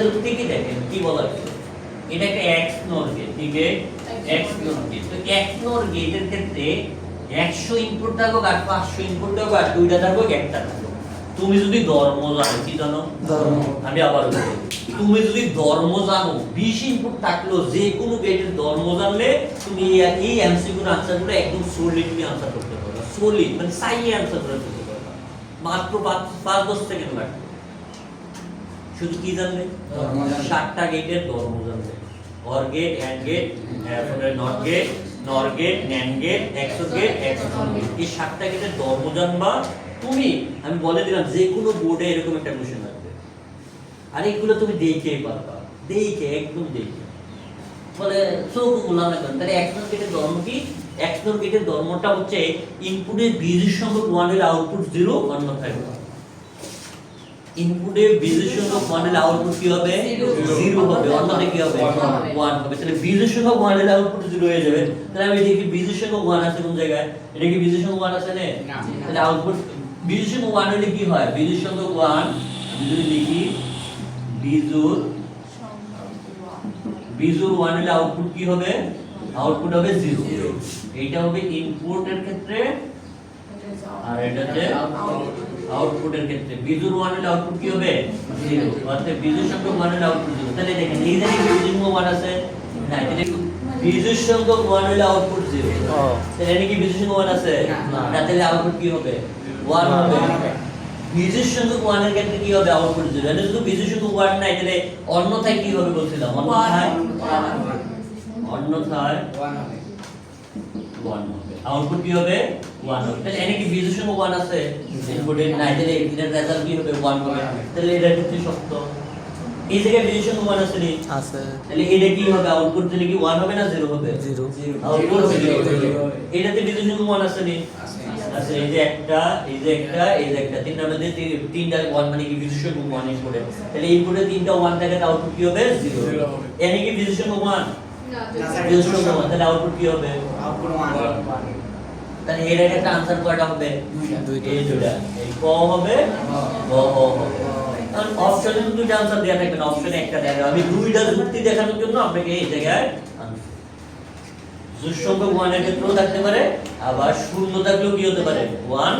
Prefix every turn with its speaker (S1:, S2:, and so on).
S1: যুক্তি কি দেখেন? কি বলা হয়েছে? এটা একটা এক্স নর গেট ঠিক এক্স নর গেট তো এক্স নর গেটের ক্ষেত্রে 100 ইনপুট থাকুক আর 500 ইনপুট থাকুক আর দুইটা থাকুক একটা থাকুক তুমি যদি ধর্ম জানো কি জানো?
S2: ধর্ম।
S1: আমি আবার বলি তুমি যদি ধর্ম জানো 20 ইনপুট থাকল যে কোনো গেটের ধর্ম জানলে তুমি এই- এমসিকিউর আনসারগুলো একদম সলিড তুমি আনসার করতে পারবে। সলিড মানে সাইয়ে আনসার করে ফেলতে পারবে। মাত্র 5 5 10 সেকেন্ড লাগবে শুধু কি জানলে। সাতটা গেটের ধর্ম জানলে অর গেট অ্যান্ড গেট তারপরে not gate nor gate nand gate xor gate xor gate এই সাতটা গেটের ধর্ম জানবা তুমি। আমি বলে দিলাম, যে কোনো বোর্ডে এরকম একটা কোশ্চেন আসবে আর এইগুলো তুমি দেখেই পারবা। দেখে, একদম দেখে। ফলে চোখ গোলা না। কেন তাহলে এক্সনর গেটের ধর্ম কি? এক্সনর গেটের ধর্মটা হচ্ছে ইনপুটের বীজের সংখ্যক ওয়ান হলে আউটপুট জিরো অন্যথায় one। ইনপুটে বীজের সংখ্যক ওয়ান হলে আউটপুট কি হবে. জিরো হবে। অন্যথায় কি হবে? ওয়ান হবে। তাহলে বীজের সংখ্যক ওয়ান হলে আউটপুট জিরো হয়ে যাবে তাহলে আমি দেখি বীজের সংখ্যক ওয়ান আছে কোন জায়গায়? এটা কি বীজের সংখ্যক ওয়ান আছে না। তাহলে আউটপুট বীজের সংখ্যক ওয়ান হলে কি হয়? বীজের সংখ্যক ওয়ান আমি যদি লিখি বিজুর বিজুর ওয়ান হলে আউটপুট কি হবে? আউটপুট হবে জিরো এইটা হবে ইনপুটের ক্ষেত্রে আর এটাতে আউটপুটের ক্ষেত্রে। বিজুর ওয়ান হলে আউটপুট কি হবে? জিরো অর্থাৎ বিজুর সংখ্যক ওয়ান হলে আউটপুট জিরো তাহলে দেখেন এই জায়গায় বিজুর ওয়ান আছে না তাহলে বিজুর সংখ্যক ওয়ান হলে আউটপুট জিরো তাহলে এখানে কি বিজুর সংখ্যক ওয়ান আছে?
S2: না।
S1: না তাহলে আউটপুট কি হবে? ওয়ান হবে। বিজুর সংখ্যক ওয়ানের ক্ষেত্রে কি হবে আউটপুট জিরো এখানে শুধু বিজুর সংখ্যক ওয়ান নাই তাহলে অন্যথায় কি হবে বলছিলাম? অন্যথায়? অন্যথায়?
S2: ওয়ান হবে।
S1: এটাতে এই যে একটা এই যে একটা এই যে একটা। তিনটা ওয়ান মানে তাহলে তিনটা থাকে আউটপুট কি হবে? জিরো এনে কি বিজের ওয়ান তাহলে আউটপুট কি হবে?
S2: আউটপুট ওয়ান
S1: তাহলে এর একটা আনসার কয়টা হবে।
S3: দুইটা।
S1: এই এই ক হবে গ হবে কারণ অপশনে দুইটা আনসার দেয়া থাকবে না অপশনে একটা দেয়া আমি দুইটা যুক্তি দেখানোর জন্য আপনাকে এই জায়গায় জোর সংখ্যক ওয়ানের ক্ষেত্রেও থাকতে পারে আবার শূন্য থাকলেও কি হতে পারে? ওয়ান